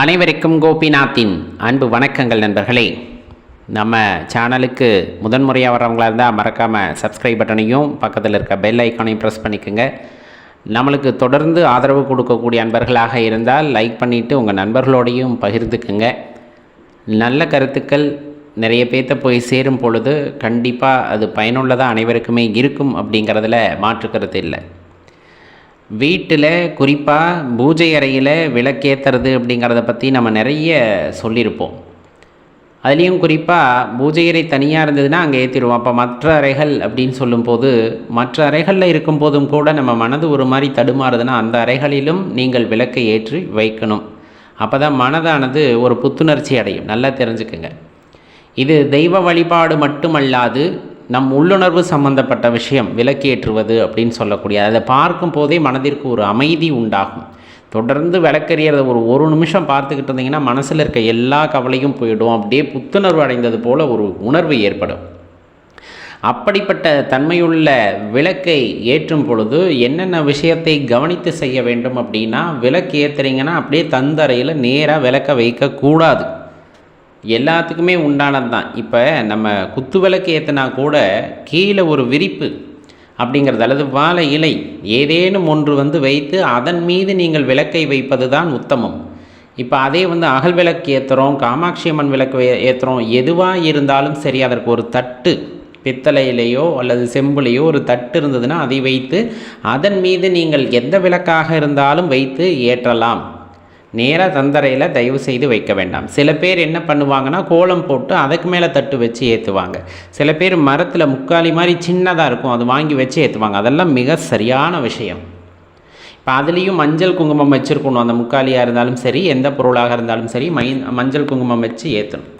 அனைவருக்கும் கோபிநாத்தின் அன்பு வணக்கங்கள் நண்பர்களே. நம்ம சேனலுக்கு முதன்முறையாக வரவங்களாக இருந்தால் மறக்காமல் சப்ஸ்கிரைப் பட்டனையும் பக்கத்தில் இருக்க பெல் ஐக்கானையும் ப்ரெஸ் பண்ணிக்கோங்க. நம்மளுக்கு தொடர்ந்து ஆதரவு கொடுக்கக்கூடிய அன்பர்களாக இருந்தால் லைக் பண்ணிவிட்டு உங்கள் நண்பர்களோடையும் பகிர்ந்துக்குங்க. நல்ல கருத்துக்கள் நிறைய பேர்த்த போய் சேரும் பொழுது கண்டிப்பாக அது பயனுள்ளதாக அனைவருக்குமே இருக்கும் அப்படிங்கிறதுல மாற்று கருத்து இல்லை. வீட்டில் குறிப்பாக பூஜை அறையில் விளக்கேற்றுறது அப்படிங்கிறத பற்றி நம்ம நிறைய சொல்லியிருப்போம். அதுலேயும் குறிப்பாக பூஜை அறை தனியாக இருந்ததுன்னா அங்கே ஏற்றிடுவோம் அப்போ மற்ற அறைகள் அப்படின்னு சொல்லும்போது மற்ற அறைகளில் இருக்கும்போதும் கூட நம்ம மனது ஒரு மாதிரி தடுமாறுதுன்னா அந்த அறைகளிலும் நீங்கள் விளக்கை ஏற்றி வைக்கணும். அப்போ தான் மனதானது ஒரு புத்துணர்ச்சி அடையும். நல்லா தெரிஞ்சுக்குங்க. இது தெய்வ வழிபாடு மட்டுமல்லாது நம் உள்ளுணர்வு சம்பந்தப்பட்ட விஷயம் விளக்கேற்றுவது அப்படின்னு சொல்லக்கூடிய அதை பார்க்கும் போதே மனதிற்கு ஒரு அமைதி உண்டாகும். தொடர்ந்து விளக்கெறியறத ஒரு ஒரு நிமிஷம் பார்த்துக்கிட்டு இருந்தீங்கன்னா மனசில் இருக்க எல்லா கவலையும் போயிடும். அப்படியே புத்துணர்வு அடைந்தது போல் ஒரு உணர்வு ஏற்படும். அப்படிப்பட்ட தன்மையுள்ள விளக்கை ஏற்றும் பொழுது என்னென்ன விஷயத்தை கவனித்து செய்ய வேண்டும் அப்படின்னா விளக்கு ஏற்றுறீங்கன்னா அப்படியே தந்தரையில் நேராக விளக்க வைக்கக்கூடாது. எல்லாத்துக்குமே உண்டானது தான். இப்போ நம்ம குத்து விளக்கு ஏற்றினா கூட கீழே ஒரு விரிப்பு அப்படிங்கிறது அல்லது வாழை இலை ஏதேனும் ஒன்று வந்து வைத்து அதன் மீது நீங்கள் விளக்கை வைப்பது தான் உத்தமம். இப்போ அதே வந்து அகல் விளக்கு ஏற்றுறோம் காமாட்சி அம்மன் விளக்கு ஏற்றுறோம் எதுவாக இருந்தாலும் சரி அதற்கு ஒரு தட்டு பித்தளையிலேயோ அல்லது செம்புலேயோ ஒரு தட்டு இருந்ததுன்னா அதை வைத்து அதன் மீது நீங்கள் எந்த விளக்காக இருந்தாலும் வைத்து ஏற்றலாம். நேராக தந்தரையில் தயவு செய்து வைக்க வேண்டாம். சில பேர் என்ன பண்ணுவாங்கன்னா கோலம் போட்டு அதுக்கு மேலே தட்டு வச்சு ஏற்றுவாங்க சில பேர் மரத்தில் முக்காலி மாதிரி சின்னதாக இருக்கும் அது வாங்கி வச்சு ஏற்றுவாங்க அதெல்லாம் மிக சரியான விஷயம். இப்போ அதுலேயும் மஞ்சள் குங்குமம் வச்சுருக்கணும். அந்த முக்காலியாக இருந்தாலும் சரி எந்த பொருளாக இருந்தாலும் சரி மை மஞ்சள் குங்குமம் வச்சு ஏற்றணும்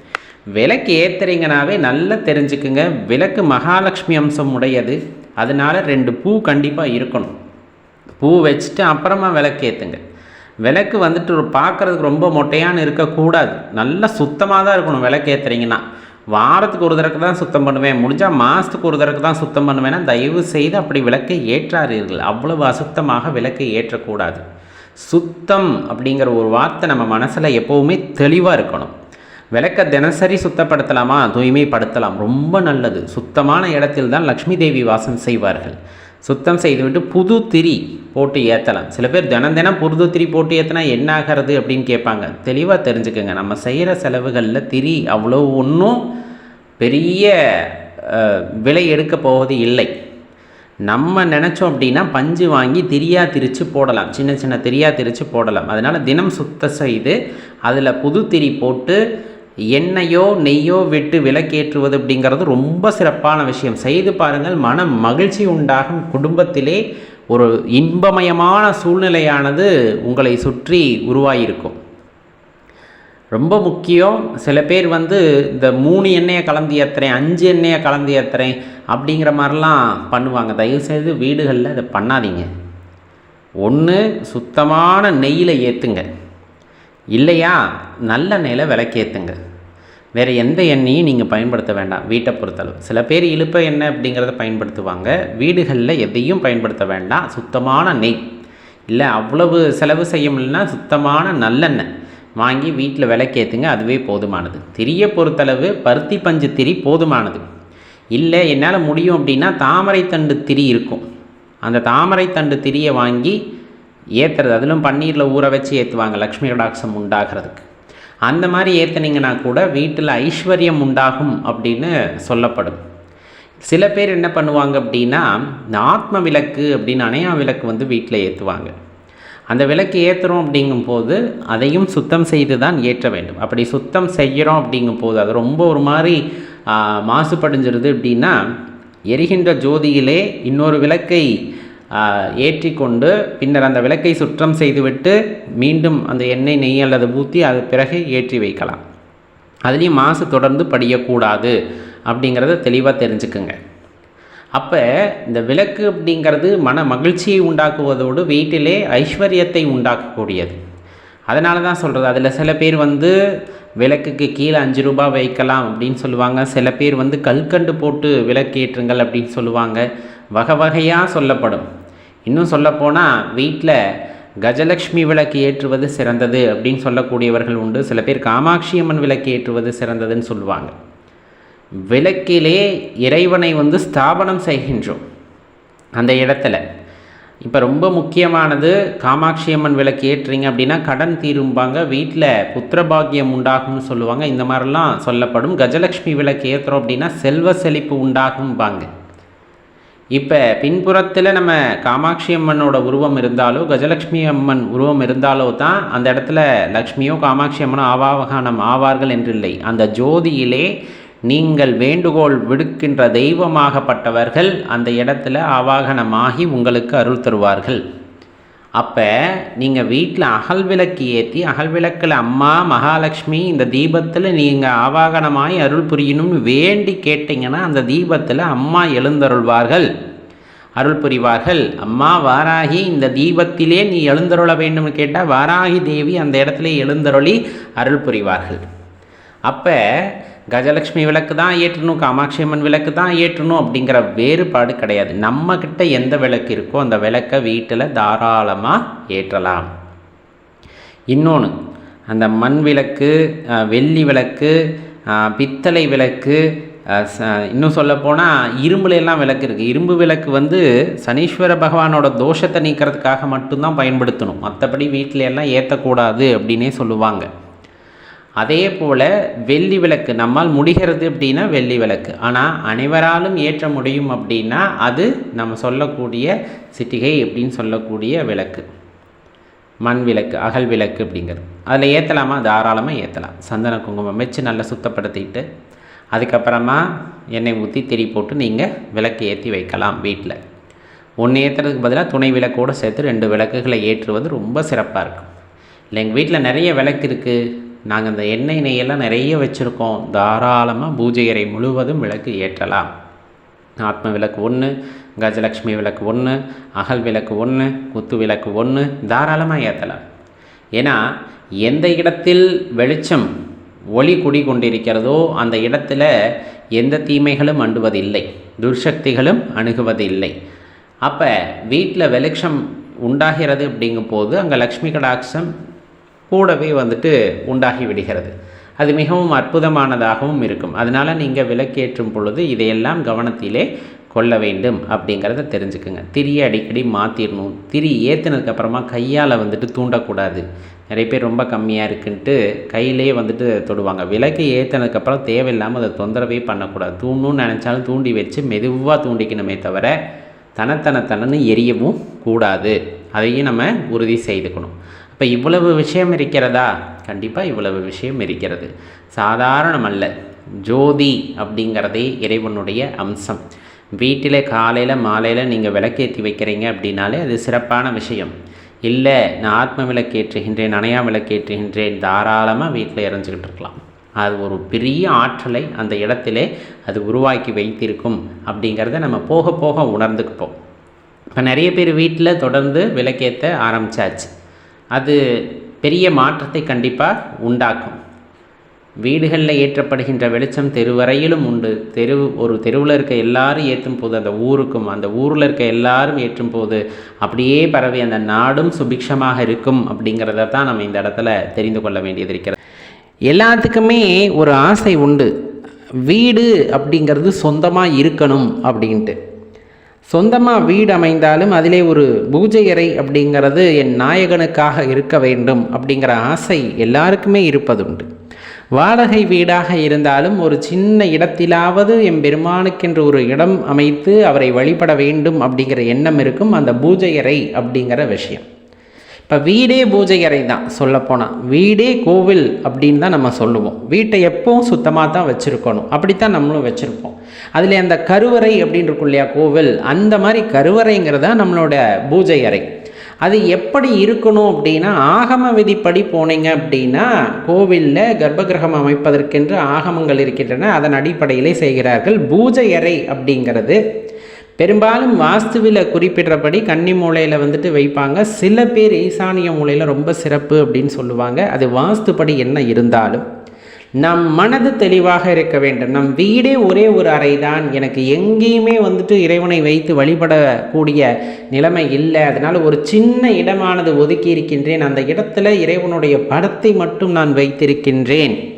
விளக்கு ஏற்றுறீங்கனாவே நல்லா தெரிஞ்சுக்குங்க. விளக்கு மகாலட்சுமி அம்சம் உடையது. அதனால் ரெண்டு பூ கண்டிப்பாக இருக்கணும். பூ வச்சுட்டு அப்புறமா விளக்கு ஏற்றுங்க விளக்கு வந்துட்டு ஒரு பார்க்குறதுக்கு ரொம்ப மொட்டையான்னு இருக்கக்கூடாது. நல்லா சுத்தமாக தான் இருக்கணும் விளக்கு ஏற்றுறீங்கன்னா வாரத்துக்கு ஒரு தடவை தான் சுத்தம் பண்ணுவேன். முடிஞ்சால் மாதத்துக்கு ஒரு தடவை தான் சுத்தம் பண்ணுவேன்னா தயவு செய்து அப்படி விளக்கை ஏற்றாதீர்கள். அவ்வளவு அசுத்தமாக விளக்கை ஏற்றக்கூடாது. சுத்தம் அப்படிங்கிற ஒரு வார்த்தை நம்ம மனசில் எப்போவுமே தெளிவாக இருக்கணும். விளக்க தினசரி சுத்தப்படுத்தலாமா? தூய்மைப்படுத்தலாம். ரொம்ப நல்லது. சுத்தமான இடத்தில் தான் லக்ஷ்மி தேவி வாசம் செய்வார்கள். சுத்தம் செய்துவிட்டு புது திரி போட்டு ஏற்றலாம் சில பேர் தினம் தினம் புது திரி போட்டு ஏற்றினா என்ன ஆகிறது அப்படின்னு கேட்பாங்க. தெளிவாக தெரிஞ்சுக்கோங்க. நம்ம செய்கிற செலவுகளில் திரி அவ்வளோ ஒன்றும் பெரிய விலை எடுக்க போவது இல்லை. நம்ம நினச்சோம் அப்படின்னா பஞ்சு வாங்கி திரியாக திரித்து போடலாம். சின்ன சின்ன திரியாக திரித்து போடலாம். அதனால் தினம் சுத்தம் செய்து அதில் புது திரி போட்டு எண்ணெயோ நெய்யோ விட்டு விலக்கேற்றுவது அப்படிங்கிறது ரொம்ப சிறப்பான விஷயம். செய்து பாருங்கள் மன மகிழ்ச்சி உண்டாகும். குடும்பத்திலே ஒரு இன்பமயமான சூழ்நிலையானது உங்களை சுற்றி உருவாகியிருக்கும் ரொம்ப முக்கியம் சில பேர் வந்து இந்த மூணு எண்ணெயை கலந்து ஏற்றுறேன் அஞ்சு எண்ணெயை கலந்து ஏற்றுறேன் அப்படிங்கிற மாதிரிலாம் பண்ணுவாங்க. தயவுசெய்து வீடுகளில் இதை பண்ணாதீங்க. ஒன்று சுத்தமான நெய்யில் ஏற்றுங்க இல்லையா? நல்ல நெய்யில் விளக்கேற்றுங்க வேறு எந்த எண்ணெயும் நீங்கள் பயன்படுத்த வேண்டாம் வீட்டை பொறுத்தளவு. சில பேர் இழுப்ப எண்ணெய் அப்படிங்கிறத பயன்படுத்துவாங்க. வீடுகளில் எதையும் பயன்படுத்த வேண்டாம் சுத்தமான நெய். இல்லை அவ்வளவு செலவு செய்ய முடியலன்னா சுத்தமான நல்லெண்ணெய் வாங்கி வீட்டில் விளக்கேற்றுங்க அதுவே போதுமானது. திரியை பொறுத்தளவு பருத்தி பஞ்சு திரி போதுமானது. இல்லை என்னால் முடியும் அப்படின்னா தாமரை தண்டு திரி இருக்கும். அந்த தாமரை தண்டு திரியை வாங்கி ஏற்றுறது அதிலும் பன்னீரில் ஊற வச்சு ஏற்றுவாங்க லக்ஷ்மி கடாட்சம் உண்டாகிறதுக்கு. அந்த மாதிரி ஏற்றுனீங்கன்னா கூட வீட்டில் ஐஸ்வர்யம் உண்டாகும் அப்படின்னு சொல்லப்படும். சில பேர் என்ன பண்ணுவாங்க அப்படின்னா இந்த ஆத்ம விளக்கு அப்படின்னு அணையா விளக்கு வந்து வீட்டில் ஏற்றுவாங்க அந்த விளக்கு ஏற்றுறோம் அப்படிங்கும்போது அதையும் சுத்தம் செய்து தான் ஏற்ற வேண்டும். அப்படி சுத்தம் செய்கிறோம் அப்படிங்கும்போது அது ரொம்ப ஒரு மாதிரி மாசுபடிஞ்சிருது அப்படின்னா எரிகின்ற ஜோதியிலே இன்னொரு விளக்கை ஏற்றிக்கொண்டு பின்னர் அந்த விளக்கை சுற்றம் செய்துவிட்டு மீண்டும் அந்த எண்ணெய் நெய் அல்லது ஊற்றி அது பிறகு ஏற்றி வைக்கலாம். அதுலேயும் மாசு தொடர்ந்து படியக்கூடாது அப்படிங்கிறத தெளிவாக தெரிஞ்சுக்குங்க. அப்போ இந்த விளக்கு அப்படிங்கிறது மன மகிழ்ச்சியை உண்டாக்குவதோடு வீட்டிலே ஐஸ்வர்யத்தை உண்டாக்கக்கூடியது. அதனால தான் சொல்கிறது அதில் சில பேர் வந்து விளக்குக்கு கீழே அஞ்சு ரூபா வைக்கலாம் அப்படின்னு சொல்லுவாங்க. சில பேர் வந்து கல்கண்டு போட்டு விளக்கேற்றுங்கள் அப்படின்னு சொல்லுவாங்க. வகை வகையாக சொல்லப்படும். இன்னும் சொல்லப்போனால் வீட்டில் கஜலக்ஷ்மி விளக்கு ஏற்றுவது சிறந்தது அப்படின்னு சொல்லக்கூடியவர்கள் உண்டு. சில பேர் காமாட்சி அம்மன் விளக்கு ஏற்றுவது சிறந்ததுன்னு சொல்லுவாங்க. விளக்கிலே இறைவனை வந்து ஸ்தாபனம் செய்கின்றோம் அந்த இடத்துல. இப்போ ரொம்ப முக்கியமானது காமாட்சி அம்மன் விளக்கு ஏற்றுறீங்க அப்படின்னா கடன் தீரும்பாங்க வீட்டில் புத்திரபாகியம் உண்டாகும்னு சொல்லுவாங்க. இந்த மாதிரிலாம் சொல்லப்படும். கஜலக்ஷ்மி விளக்கு ஏற்றுறோம் அப்படின்னா செல்வ செழிப்பு உண்டாகும்பாங்க. இப்போ பின்புறத்தில் நம்ம காமாட்சி அம்மனோட உருவம் இருந்தாலோ கஜலக்ஷ்மி அம்மன் உருவம் இருந்தாலோ தான் அந்த இடத்துல லக்ஷ்மியோ காமாட்சி அம்மனோ ஆவாகனம் ஆவார்கள் என்றில்லை. அந்த ஜோதியிலே நீங்கள் வேண்டுகோள் விடுக்கின்ற தெய்வமாகப்பட்டவர்கள் அந்த இடத்துல ஆவாகனமாகி உங்களுக்கு அருள் தருவார்கள். அப்போ நீங்கள் வீட்டில் அகல் விளக்கு ஏற்றி அகல் விளக்கில் அம்மா மகாலட்சுமி இந்த தீபத்தில் நீங்கள் ஆவாகனமாய் அருள் புரியணும்னு வேண்டி கேட்டிங்கன்னா அந்த தீபத்தில் அம்மா எழுந்தருள்வார்கள். அருள் புரிவார்கள். அம்மா வாராகி இந்த தீபத்திலே நீ எழுந்தருள வேண்டும்னு கேட்டால் வாராகி தேவி அந்த இடத்துல எழுந்தருளி அருள் புரிவார்கள். அப்போ கஜலட்சுமி விளக்கு தான் ஏற்றணும் காமாட்சி அம்மன் விளக்கு தான் ஏற்றணும் அப்படிங்கிற வேறுபாடு கிடையாது. நம்மக்கிட்ட எந்த விளக்கு இருக்கோ அந்த விளக்கை வீட்டில் தாராளமாக ஏற்றலாம். இன்னொன்று அந்த மண் விளக்கு வெள்ளி விளக்கு பித்தளை விளக்கு ச- இன்னும் சொல்லப்போனால் இரும்புலெல்லாம் விளக்கு இருக்குது இரும்பு விளக்கு வந்து சனீஸ்வர பகவானோட தோஷத்தை நீக்கிறதுக்காக மட்டும்தான் பயன்படுத்தணும். மற்றபடி வீட்டில எல்லாம் ஏற்றக்கூடாது அப்படின்னே சொல்லுவாங்க. அதே போல் வெள்ளி விளக்கு நம்மால் முடிகிறது அப்படின்னா வெள்ளி விளக்கு. ஆனால் அனைவராலும் ஏற்ற முடியும் அப்படின்னா அது நம்ம சொல்லக்கூடிய சிட்டிகை அப்படின்னு சொல்லக்கூடிய விளக்கு. மண் விளக்கு அகல் விளக்கு அப்படிங்கிறது. அதில் ஏற்றலாமா தாராளமாக ஏற்றலாம் சந்தன குங்குமம் வச்சு நல்லா சுத்தப்படுத்திட்டு அதுக்கப்புறமா எண்ணெய் ஊற்றி திரி போட்டு நீங்கள் விளக்கு ஏற்றி வைக்கலாம் வீட்டில் ஒன்று ஏற்றுறதுக்கு பதிலாக துணை விளக்கோடு சேர்த்து ரெண்டு விளக்குகளை ஏற்றுவது ரொம்ப சிறப்பாக இருக்கும். இல்லை எங்கள் வீட்டில் நிறைய விளக்கு இருக்குது நாங்கள் அந்த எண்ணெய் நெய்யெல்லாம் நிறைய வச்சுருக்கோம். தாராளமாக பூஜை அறை முழுவதும் விளக்கு ஏற்றலாம். ஆத்ம விளக்கு ஒன்று கஜலக்ஷ்மி விளக்கு ஒன்று அகல் விளக்கு ஒன்று குத்து விளக்கு ஒன்று தாராளமாக ஏற்றலாம். ஏன்னா எந்த இடத்தில் வெளிச்சம் ஒளி குடி கொண்டிருக்கிறதோ அந்த இடத்துல எந்த தீமைகளும் அண்டுவதில்லை. துர்சக்திகளும் அணுகுவதில்லை. அப்போ வீட்டில் வெளிச்சம் உண்டாகிறது அப்படிங்கும் போது அங்கே லக்ஷ்மி கடாட்சம் கூடவே வந்துட்டு உண்டாகி விடுகிறது. அது மிகவும் அற்புதமானதாகவும் இருக்கும். அதனால் நீங்கள் விளக்கேற்றும் பொழுது இதையெல்லாம் கவனத்திலே கொள்ள வேண்டும் அப்படிங்கிறத தெரிஞ்சுக்குங்க. திரியை அடிக்கடி மாற்றிடணும் திரி ஏற்றுனதுக்கப்புறமா கையால் வந்துட்டு தூண்டக்கூடாது. நிறைய பேர் ரொம்ப கம்மியாக இருக்குன்ட்டு கையிலே வந்துட்டு தொடுவாங்க. விளக்கு ஏற்றுனதுக்கப்புறம் தேவையில்லாமல் அதை தொந்தரவே பண்ணக்கூடாது. தூண்டணும்னு நினச்சாலும் தூண்டி வச்சு மெதுவாக தூண்டிக்கணுமே தவிர தனத்தனத்தனன்னு எரியவும் கூடாது. அதையும் நம்ம உறுதி செய்துக்கணும். இப்போ இவ்வளவு விஷயம் இருக்கிறதா? கண்டிப்பாக இவ்வளவு விஷயம் இருக்கிறது. சாதாரணமல்ல. ஜோதி அப்படிங்கிறதே இறைவனுடைய அம்சம். வீட்டில் காலையில் மாலையில் நீங்கள் விளக்கேற்றி வைக்கிறீங்க அப்படின்னாலே அது சிறப்பான விஷயம். இல்லை நான் ஆத்ம விளக்கேற்றுகின்றேன் அணையா விளக்கேற்றுகின்றேன் தாராளமாக வீட்டில் இறஞ்சிக்கிட்டு இருக்கலாம். அது ஒரு பெரிய ஆற்றலை அந்த இடத்திலே அது உருவாக்கி வைத்திருக்கும் அப்படிங்கிறத நம்ம போக போக உணர்ந்துக்குப்போம் இப்போ நிறைய பேர் வீட்டில் தொடர்ந்து விளக்கேற்ற ஆரம்பிச்சாச்சு. அது பெரிய மாற்றத்தை கண்டிப்பாக உண்டாக்கும். வீடுகளில் ஏற்றப்படுகின்ற வெளிச்சம் தெருவரையிலும் உண்டு. தெரு ஒரு தெருவில் இருக்க எல்லாரும் ஏற்றும் போது அந்த ஊருக்கும் அந்த ஊரில் இருக்க எல்லாரும் ஏற்றும் போது அப்படியே பரவி அந்த நாடும் சுபிக்ஷமாக இருக்கும் அப்படிங்கிறத தான் நம்ம இந்த இடத்துல தெரிந்து கொள்ள வேண்டியது இருக்கிறது. எல்லாத்துக்குமே ஒரு ஆசை உண்டு. வீடு அப்படிங்கிறது சொந்தமாக இருக்கணும் அப்படின்ட்டு. சொந்தமாக வீடு அமைந்தாலும் அதிலே ஒரு பூஜை அறை அப்படிங்கிறது என் நாயகனுக்காக இருக்க வேண்டும் அப்படிங்கிற ஆசை எல்லாருக்குமே இருப்பதுண்டு. வாடகை வீடாக இருந்தாலும் ஒரு சின்ன இடத்திலாவது எம்பெருமானுக்கென்று ஒரு இடம் அமைத்து அவரை வழிபட வேண்டும் அப்படிங்கிற எண்ணம் இருக்கும் அந்த பூஜை அறை அப்படிங்கிற விஷயம். இப்போ வீடே பூஜை அறை தான் சொல்லப்போனால் வீடே கோவில் அப்படின்னு தான் நம்ம சொல்லுவோம். வீட்டை எப்பவும் சுத்தமாக தான் வச்சுருக்கணும். அப்படித்தான் நம்மளும் வச்சுருப்போம். அதில் அந்த கருவறை அப்படின்னு இருக்கும் இல்லையா கோவில் அந்த மாதிரி கருவறைங்கிறது தான் நம்மளோட பூஜை அறை. அது எப்படி இருக்கணும் அப்படின்னா ஆகம விதிப்படி போனீங்க அப்படின்னா கோவிலில் கர்ப்பகிரகம் அமைப்பதற்கென்று ஆகமங்கள் இருக்கின்றன அதன் அடிப்படையிலே செய்கிறார்கள் பூஜை அறை அப்படிங்கிறது. பெரும்பாலும் வாஸ்துவில் குறிப்பிடுறபடி கன்னி மூலையில் வந்துட்டு வைப்பாங்க. சில பேர் ஈசானிய மூலையில் ரொம்ப சிறப்பு அப்படின்னு சொல்லுவாங்க. அது வாஸ்துப்படி என்ன இருந்தாலும். நம் மனது தெளிவாக இருக்க வேண்டும். நம் வீடே ஒரே ஒரு அறை தான் எனக்கு எங்கேயுமே வந்துட்டு இறைவனை வைத்து வழிபடக்கூடிய நிலைமை இல்லை. அதனால் ஒரு சின்ன இடமானது ஒதுக்கி இருக்கின்றேன். அந்த இடத்துல இறைவனுடைய படத்தை மட்டும் நான் வைத்திருக்கின்றேன்.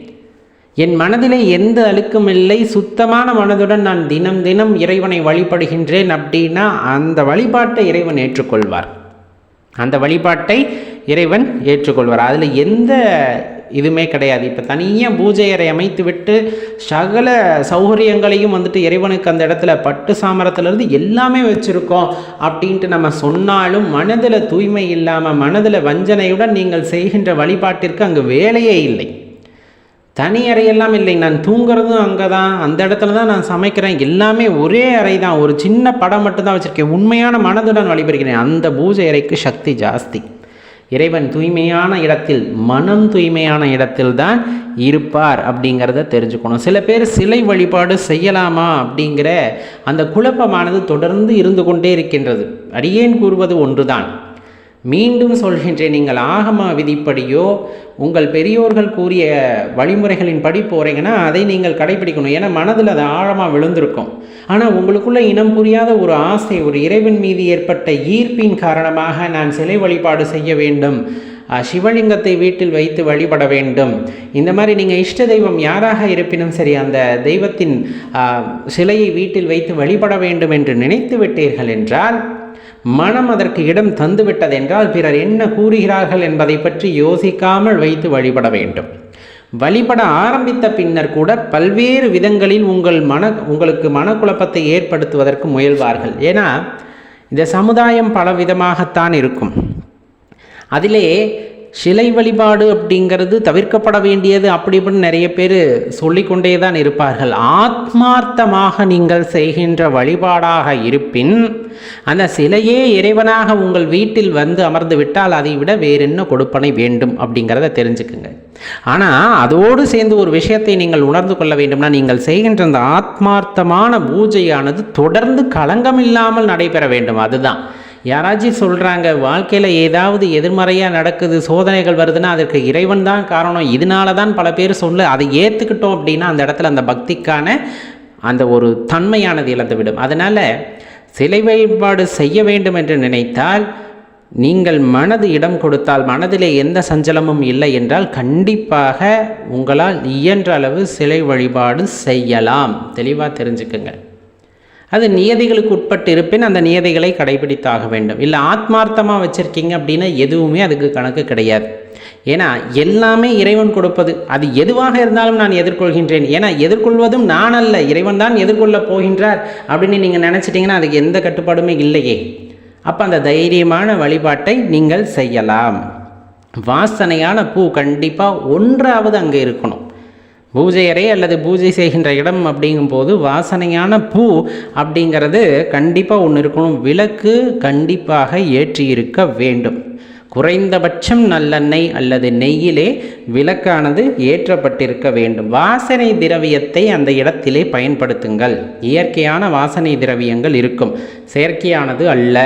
என் மனதிலே எந்த அழுக்கும் இல்லை. சுத்தமான மனதுடன் நான் தினம் தினம் இறைவனை வழிபடுகின்றேன் அப்படின்னா அந்த வழிபாட்டை இறைவன் ஏற்றுக்கொள்வார். அந்த வழிபாட்டை இறைவன் ஏற்றுக்கொள்வார். அதில் எந்த இதுவுமே கிடையாது. இப்போ தனியாக பூஜை அறை அமைத்து விட்டு சகல சௌகரியங்களையும் வந்துட்டு இறைவனுக்கு அந்த இடத்துல பட்டு சாமரத்துலேருந்து எல்லாமே வச்சுருக்கோம் அப்படின்ட்டு நம்ம சொன்னாலும் மனதில் தூய்மை இல்லாமல் மனதில் வஞ்சனையுடன் நீங்கள் செய்கின்ற வழிபாட்டிற்கு அங்கு வேலையே இல்லை. தனி அறையெல்லாம் இல்லை. நான் தூங்குறதும் அங்கே தான் அந்த இடத்துல தான் நான் சமைக்கிறேன். எல்லாமே ஒரே அறை தான் ஒரு சின்ன படம் மட்டும்தான் வச்சுருக்கேன். உண்மையான மனதுடன் வழிபடுகிறேன். அந்த பூஜை அறைக்கு சக்தி ஜாஸ்தி. இறைவன் தூய்மையான இடத்தில் மனம் தூய்மையான இடத்தில் தான் இருப்பார் அப்படிங்கிறத தெரிஞ்சுக்கணும். சில பேர் சிலை வழிபாடு செய்யலாமா அப்படிங்கிற அந்த குழப்பமானது தொடர்ந்து இருந்து கொண்டே இருக்கின்றது. அடியேன் கூறுவது ஒன்றுதான். மீண்டும் சொல்கின்றேன் நீங்கள் ஆகமா விதிப்படியோ உங்கள் பெரியோர்கள் கூறிய வழிமுறைகளின் படி போகிறீங்கன்னா அதை நீங்கள் கடைபிடிக்கணும். ஏன்னா மனதில் அது ஆழமாக விழுந்திருக்கும். ஆனால் உங்களுக்குள்ள இனம் புரியாத ஒரு ஆசை ஒரு இறைவன் மீது ஏற்பட்ட ஈர்ப்பின் காரணமாக நான் சிலை வழிபாடு செய்ய வேண்டும். சிவலிங்கத்தை வீட்டில் வைத்து வழிபட வேண்டும். இந்த மாதிரி நீங்கள் இஷ்ட தெய்வம் யாராக இருப்பினும் சரி அந்த தெய்வத்தின் சிலையை வீட்டில் வைத்து வழிபட வேண்டும் என்று நினைத்து விட்டீர்கள் என்றால் மனம் அதற்கு இடம் தந்துவிட்டதென்றால் பிறர் என்ன கூறுகிறார்கள் என்பதை பற்றி யோசிக்காமல் வைத்து வழிபட வேண்டும். வழிபட ஆரம்பித்த பின்னர் கூட பல்வேறு விதங்களில் உங்கள் மன உங்களுக்கு மனக்குழப்பத்தை ஏற்படுத்துவதற்கு முயல்வார்கள். ஏன்னா இந்த சமுதாயம் பல விதமாகத்தான் இருக்கும். அதிலே சிலை வழிபாடு அப்படிங்கிறது தவிர்க்கப்பட வேண்டியது அப்படி இப்படின்னு நிறைய பேர் சொல்லிக்கொண்டே தான் இருப்பார்கள். ஆத்மார்த்தமாக நீங்கள் செய்கின்ற வழிபாடாக இருப்பின் அந்த சிலையே இறைவனாக உங்கள் வீட்டில் வந்து அமர்ந்து விட்டால் அதை விட வேறென்ன கொடுப்பனை வேண்டும் அப்படிங்கிறத தெரிஞ்சுக்குங்க. ஆனால் அதோடு சேர்ந்து ஒரு விஷயத்தை நீங்கள் உணர்ந்து கொள்ள வேண்டும்னா நீங்கள் செய்கின்ற அந்த ஆத்மார்த்தமான பூஜையானது தொடர்ந்து களங்கம் இல்லாமல் நடைபெற வேண்டும். அதுதான். யாராச்சும் சொல்கிறாங்க வாழ்க்கையில் ஏதாவது எதிர்மறையாக நடக்குது சோதனைகள் வருதுன்னா அதற்கு இறைவன் தான் காரணம். இதனால தான் பல பேர் சொல்ல அதை ஏற்றுக்கிட்டோம் அப்படின்னா அந்த இடத்துல அந்த பக்திக்கான அந்த ஒரு தன்மையானது இழந்துவிடும். அதனால் சிலை வழிபாடு செய்ய வேண்டும் என்று நினைத்தால் நீங்கள் மனது இடம் கொடுத்தால் மனதிலே எந்த சஞ்சலமும் இல்லை என்றால் கண்டிப்பாக உங்களால் இயன்ற அளவு சிலை வழிபாடு செய்யலாம். தெளிவாக தெரிஞ்சுக்குங்க. அது நியதிகளுக்கு உட்பட்டு இருப்பின் அந்த நியதிகளை கடைபிடித்தாக வேண்டும். இல்லை ஆத்மார்த்தமாக வச்சுருக்கீங்க அப்படின்னா எதுவுமே அதுக்கு கணக்கு கிடையாது. ஏன்னா எல்லாமே இறைவன் கொடுப்பது. அது எதுவாக இருந்தாலும் நான் எதிர்கொள்கின்றேன். ஏன்னா எதிர்கொள்வதும் நான் அல்ல இறைவன் தான் எதிர்கொள்ளப் போகின்றார் அப்படின்னு நீங்கள் நினச்சிட்டிங்கன்னா அதுக்கு எந்த கட்டுப்பாடுமே இல்லையே. அப்போ அந்த தைரியமான வழிபாட்டை நீங்கள் செய்யலாம். வாசனையான பூ கண்டிப்பாக ஒன்றாவது அங்கே இருக்கணும். பூஜை அறை அல்லது பூஜை செய்கின்ற இடம் அப்படிங்கும்போது வாசனையான பூ அப்படிங்கிறது கண்டிப்பாக ஒன்று இருக்கணும். விளக்கு கண்டிப்பாக ஏற்றி இருக்க வேண்டும். குறைந்தபட்சம் நல்லெண்ணெய் அல்லது நெய்யிலே விளக்கானது ஏற்றப்பட்டிருக்க வேண்டும். வாசனை திரவியத்தை அந்த இடத்திலே பயன்படுத்துங்கள். இயற்கையான வாசனை திரவியங்கள் இருக்கும். செயற்கையானது அல்ல.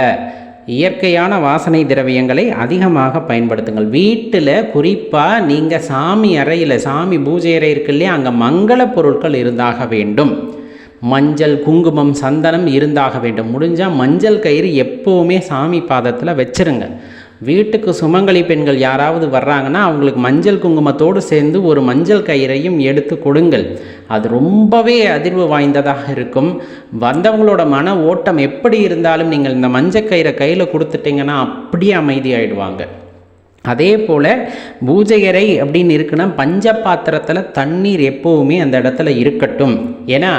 இயற்கையான வாசனை திரவியங்களை அதிகமாக பயன்படுத்துங்கள். வீட்டில் குறிப்பாக நீங்கள் சாமி அறையில் சாமி பூஜை அறை இருக்கு இல்லையா அங்கே மங்கள பொருட்கள் இருந்தாக வேண்டும். மஞ்சள் குங்குமம் சந்தனம் இருந்தாக வேண்டும். முடிஞ்சால் மஞ்சள் கயிறு எப்போவுமே சாமி பாதத்தில் வச்சுருங்க. வீட்டுக்கு சுமங்கலி பெண்கள் யாராவது வர்றாங்கன்னா அவங்களுக்கு மஞ்சள் குங்குமத்தோடு சேர்ந்து ஒரு மஞ்சள் கயிறையும் எடுத்து கொடுங்கள். அது ரொம்பவே அதிர்வு வாய்ந்ததாக இருக்கும். வந்தவங்களோட மன ஓட்டம் எப்படி இருந்தாலும் நீங்கள் இந்த மஞ்சள் கயிறை கையில் கொடுத்துட்டிங்கன்னா அப்படியே அமைதியாயிடுவாங்க. அதே போல் பூஜை அறை அப்படின்னு இருக்குன்னா பஞ்ச பாத்திரத்தில் தண்ணீர் எப்போவுமே அந்த இடத்துல இருக்கட்டும். ஏன்னா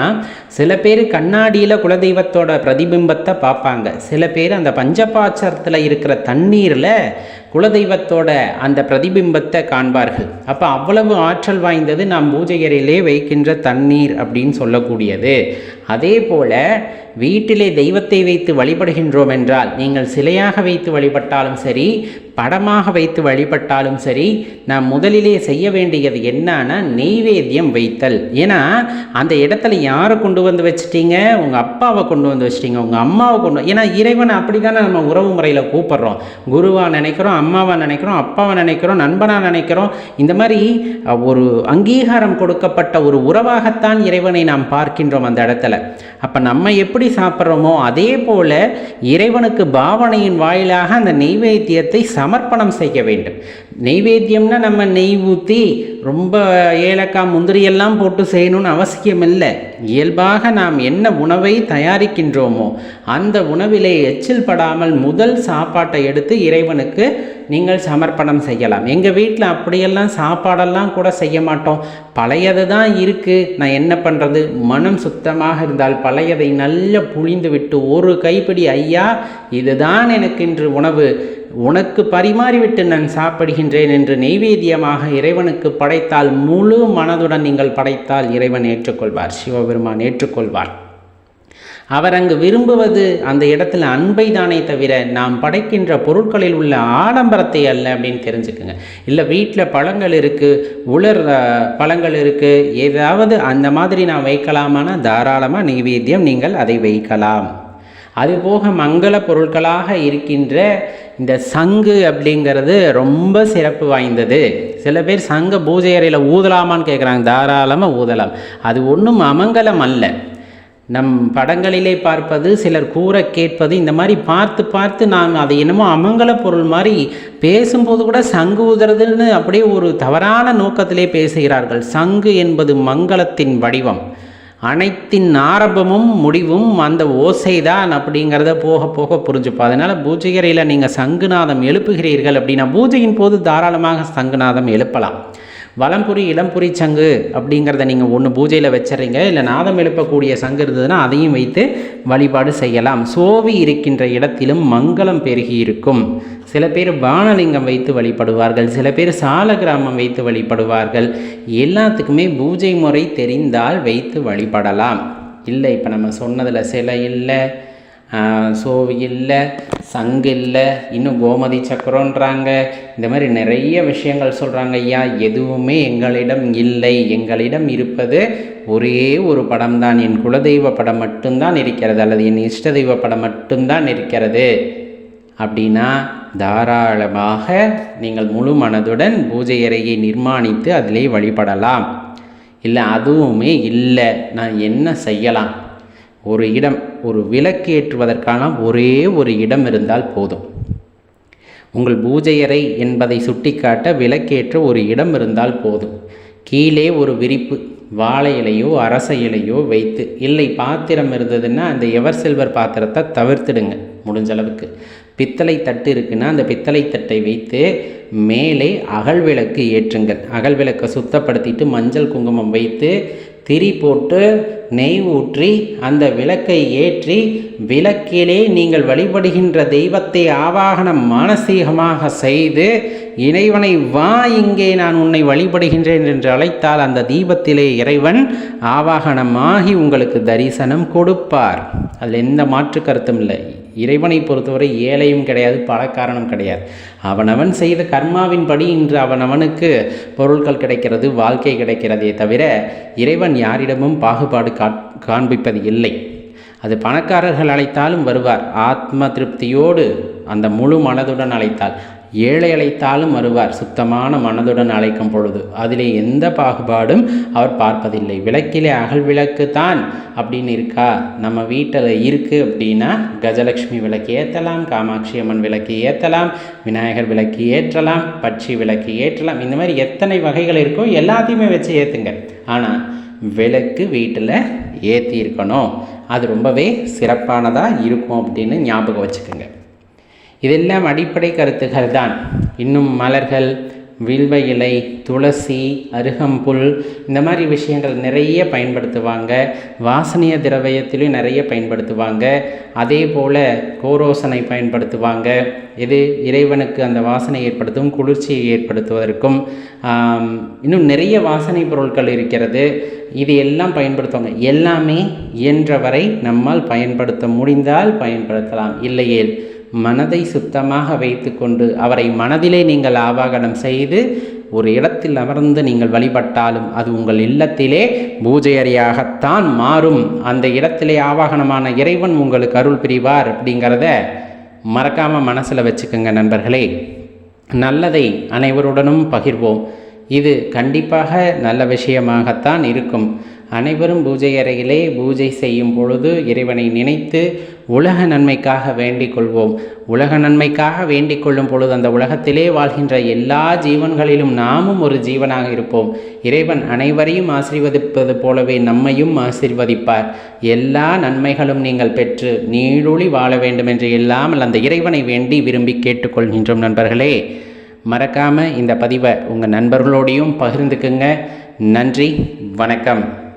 சில பேர் கண்ணாடியில் குலதெய்வத்தோட பிரதிபிம்பத்தை பார்ப்பாங்க. சில பேர் அந்த பஞ்சபாத்திரத்தில் இருக்கிற தண்ணீரில் குலதெய்வத்தோட அந்த பிரதிபிம்பத்தை காண்பார்கள். அப்போ அவ்வளவு ஆற்றல் வாய்ந்தது நாம் பூஜையறையிலே வைக்கின்ற தண்ணீர் அப்படின்னு சொல்லக்கூடியது. அதே போல வீட்டிலே தெய்வத்தை வைத்து வழிபடுகின்றோம் என்றால் நீங்கள் சிலையாக வைத்து வழிபட்டாலும் சரி படமாக வைத்து வழிபட்டாலும் சரி நான் முதலிலே செய்ய வேண்டியது என்னன்னா நெய்வேத்தியம் வைத்தல். ஏன்னா அந்த இடத்துல யாரை கொண்டு வந்து வச்சிட்டீங்க? உங்கள் அப்பாவை கொண்டு வந்து வச்சிட்டீங்க. உங்கள் அம்மாவை கொண்டு ஏன்னா இறைவனை அப்படி தானே நம்ம உறவு முறையில் கூப்பிட்றோம். குருவாக நினைக்கிறோம் அம்மாவாக நினைக்கிறோம் அப்பாவை நினைக்கிறோம் நண்பனாக நினைக்கிறோம். இந்த மாதிரி ஒரு அங்கீகாரம் கொடுக்கப்பட்ட ஒரு உறவாகத்தான் இறைவனை நாம் பார்க்கின்றோம் அந்த இடத்துல. அப்போ நம்ம எப்படி சாப்பிட்றோமோ அதே போல இறைவனுக்கு பாவனையின் வாயிலாக அந்த நெய்வேத்தியத்தை சமர்ப்பணம் செய்ய வேண்டும். நெய்வேத்தியம்னா நம்ம நெய் ஊற்றி ரொம்ப ஏலக்காய் முந்திரி எல்லாம் போட்டு செய்யணும்னு அவசியம் இல்லை இயல்பாக நாம் என்ன உணவை தயாரிக்கின்றோமோ அந்த உணவிலே எச்சில் படாமல் முதல் சாப்பாட்டை எடுத்து இறைவனுக்கு நீங்கள் சமர்ப்பணம் செய்யலாம். எங்கள் வீட்டில் அப்படியெல்லாம் சாப்பாடெல்லாம் கூட செய்ய மாட்டோம். பழையது தான் இருக்குது நான் என்ன பண்ணுறது மனம் சுத்தமாக இருந்தால் பழையதை நல்லா புழிந்து விட்டு ஒரு கைப்பிடி ஐயா இதுதான் எனக்கு இன்று உணவு. உனக்கு பரிமாறிவிட்டு நான் சாப்பிடுகின்றேன் என்று நெய்வேத்தியமாக இறைவனுக்கு படைத்தால் முழு மனதுடன் நீங்கள் படைத்தால் இறைவன் ஏற்றுக்கொள்வார் சிவபெருமான் ஏற்றுக்கொள்வார். அவர் அங்கு விரும்புவது அந்த இடத்துல அன்பை தானே தவிர நாம் படைக்கின்ற பொருட்களில் உள்ள ஆடம்பரத்தை அல்ல அப்படின்னு தெரிஞ்சுக்குங்க. இல்லை வீட்டில் பழங்கள் இருக்குது உலர் பழங்கள் இருக்குது ஏதாவது அந்த மாதிரி நான் வைக்கலாமான தாராளமாக நைவேத்தியம் நீங்கள் அதை வைக்கலாம். அதுபோக மங்கள பொருட்களாக இருக்கின்ற இந்த சங்கு அப்படிங்கிறது ரொம்ப சிறப்பு வாய்ந்தது. சில பேர் சங்க பூஜை அறையில் ஊதலாமான்னு கேட்குறாங்க தாராளமாக ஊதலாம். அது ஒன்றும் அமங்கலம் அல்ல. நம் படங்களிலே பார்ப்பது சிலர் கூற கேட்பது இந்த மாதிரி பார்த்து பார்த்து நான் அதை என்னமோ அமங்கல பொருள் மாதிரி பேசும்போது கூட சங்கு ஊதுறதுன்னு அப்படியே ஒரு தவறான நோக்கத்திலே பேசுகிறார்கள். சங்கு என்பது மங்களத்தின் வடிவம். அனைத்தின் ஆரம்பமும் முடிவும் அந்த ஓசைதான் அப்படிங்கிறத போக போக புரிஞ்சுப்போம். அதனால் பூஜைகரையில் நீங்கள் சங்குநாதம் எழுப்புகிறீர்கள் அப்படின்னா பூஜையின் போது தாராளமாக சங்குநாதம் எழுப்பலாம். வலம்புரி இளம்புரி சங்கு அப்படிங்கிறத நீங்கள் ஒன்று பூஜையில் வச்சுறீங்க இல்லை நாதம் எழுப்பக்கூடிய சங்கு இருந்ததுன்னா அதையும் வைத்து வழிபாடு செய்யலாம். சோவி இருக்கின்ற இடத்திலும் மங்களம் பெருகி இருக்கும். சில பேர் பானலிங்கம் வைத்து வழிபடுவார்கள் சில பேர் சால கிராமம் வைத்து வழிபடுவார்கள். எல்லாத்துக்குமே பூஜை முறை தெரிந்தால் வைத்து வழிபடலாம். இல்லை இப்போ நம்ம சொன்னதில் சிலை இல்லை ஆஹ், இல்லை சங்கு இல்லை இன்னும் கோமதி சக்கரம்ன்றாங்க. இந்த மாதிரி நிறைய விஷயங்கள் சொல்கிறாங்க ஐயா எதுவுமே எங்களிடம் இல்லை. எங்களிடம் இருப்பது ஒரே ஒரு படம் தான் என் குலதெய்வ படம் மட்டும்தான் இருக்கிறது அல்லது என் இஷ்ட தெய்வ படம் மட்டும்தான் இருக்கிறது. அப்படின்னா தாராளமாக நீங்கள் முழு மனதுடன் பூஜை அறையை நிர்மாணித்து அதிலே வழிபடலாம். இல்லை அதுவுமே இல்லை. நான் என்ன செய்யலாம்? ஒரு இடம் ஒரு விளக்கு ஏற்றுவதற்கான ஒரே ஒரு இடம் இருந்தால் போதும். உங்கள் பூஜை அறை என்பதை சுட்டிக்காட்ட விளக்கேற்ற ஒரு இடம் இருந்தால் போதும். கீழே ஒரு விரிப்பு வாழை இலையோ அரச இலையோ வைத்து இல்லை பாத்திரம் இருந்ததுன்னா அந்த எவர் சில்வர் பாத்திரத்தை தவிர்த்துடுங்க முடிஞ்ச அளவுக்கு பித்தளை தட்டு இருக்குன்னா அந்த பித்தளை தட்டை வைத்து மேலே அகல் விளக்கு ஏற்றுங்கள். அகல் விளக்கை சுத்தப்படுத்திட்டு மஞ்சள் குங்குமம் வைத்து திரி போட்டு நெய் ஊற்றி அந்த விளக்கை ஏற்றி விளக்கிலே நீங்கள் வழிபடுகின்ற தெய்வத்தை ஆவாகனம் மானசீகமாக செய்து இறைவனை வா இங்கே நான் உன்னை வழிபடுகின்றேன் என்று அழைத்தால் அந்த தீபத்திலே இறைவன் ஆவாகனமாகி உங்களுக்கு தரிசனம் கொடுப்பார். அதில் எந்த மாற்று கருத்தும் இல்லை. இறைவனை பொறுத்தவரை ஏழையும் கிடையாது பணக்காரனும் கிடையாது. அவனவன் செய்த கர்மாவின்படி இன்று அவனவனுக்கு பொருட்கள் கிடைக்கிறது வாழ்க்கை கிடைக்கிறதே தவிர இறைவன் யாரிடமும் பாகுபாடு காண்பிப்பது இல்லை. அது பணக்காரர்கள் அழைத்தாலும் வருவார். ஆத்ம திருப்தியோடு அந்த முழு மனதுடன் அழைத்தால். ஏழை அழைத்தாலும் வருவார் சுத்தமான மனதுடன் அழைக்கும் பொழுது அதிலே எந்த பாகுபாடும் அவர் பார்ப்பதில்லை. விளக்கிலே அகல் விளக்கு தான் அப்படின்னு இருக்கா? நம்ம வீட்டில் இருக்குது அப்படின்னா கஜலட்சுமி விளக்கு ஏற்றலாம் காமாட்சி அம்மன் விளக்கு ஏற்றலாம் விநாயகர் விளக்கு ஏற்றலாம் பட்சி விளக்கு ஏற்றலாம். இந்த மாதிரி எத்தனை வகைகள் இருக்கோ எல்லாத்தையுமே வச்சு ஏற்றுங்க ஆனால் விளக்கு வீட்டில் ஏற்றி இருக்கணும் அது ரொம்பவே சிறப்பானதாக இருக்கும் அப்படின்னு ஞாபகம் வச்சுக்கோங்க. இதெல்லாம் அடிப்படை கருத்துகள் தான் இன்னும் மலர்கள் வில்வ இலை துளசி அருகம்புல் இந்த மாதிரி விஷயங்கள் நிறைய பயன்படுத்துவாங்க. வாசனைய திரவியத்திலையும் நிறைய பயன்படுத்துவாங்க. அதே போல் கோரோசனை பயன்படுத்துவாங்க. இது இறைவனுக்கு அந்த வாசனை ஏற்படுத்தும் குளிர்ச்சியை ஏற்படுத்துவதற்கும். இன்னும் நிறைய வாசனை பொருட்கள் இருக்கிறது. இது எல்லாம் பயன்படுத்துவாங்க. எல்லாமே இயன்றவரை நம்மால் பயன்படுத்த முடிந்தால் பயன்படுத்தலாம். இல்லையேல் மனதை சுத்தமாக வைத்துக்கொண்டு அவரை மனதிலே நீங்கள் ஆவாகனம் செய்து ஒரு இடத்தில் அமர்ந்து நீங்கள் வழிபட்டாலும் அது உங்கள் இல்லத்திலே பூஜை அறையாகத்தான் மாறும். அந்த இடத்திலே ஆவாகனமான இறைவன் உங்களுக்கு அருள் பிரிவார் அப்படிங்கிறத மறக்காமல் மனசில் வச்சுக்கோங்க நண்பர்களே. நல்லதை அனைவருடனும் பகிர்வோம். இது கண்டிப்பாக நல்ல விஷயமாகத்தான் இருக்கும். அனைவரும் பூஜை அறையிலே பூஜை செய்யும் பொழுது இறைவனை நினைத்து உலக நன்மைக்காக வேண்டிக் கொள்வோம். உலக நன்மைக்காக வேண்டிக் கொள்ளும் பொழுது அந்த உலகத்திலே வாழ்கின்ற எல்லா ஜீவன்களிலும் நாமும் ஒரு ஜீவனாக இருப்போம். இறைவன் அனைவரையும் ஆசீர்வதிப்பது போலவே நம்மையும் ஆசீர்வதிப்பார். எல்லா நன்மைகளும் நீங்கள் பெற்று நீடொளி வாழ வேண்டும் என்று இல்லாமல் அந்த இறைவனை வேண்டி விரும்பி கேட்டுக்கொள்கின்றோம் நண்பர்களே. மறக்காமல் இந்த பதிவை உங்கள் நண்பர்களோடையும் பகிர்ந்துக்குங்க. நன்றி வணக்கம்.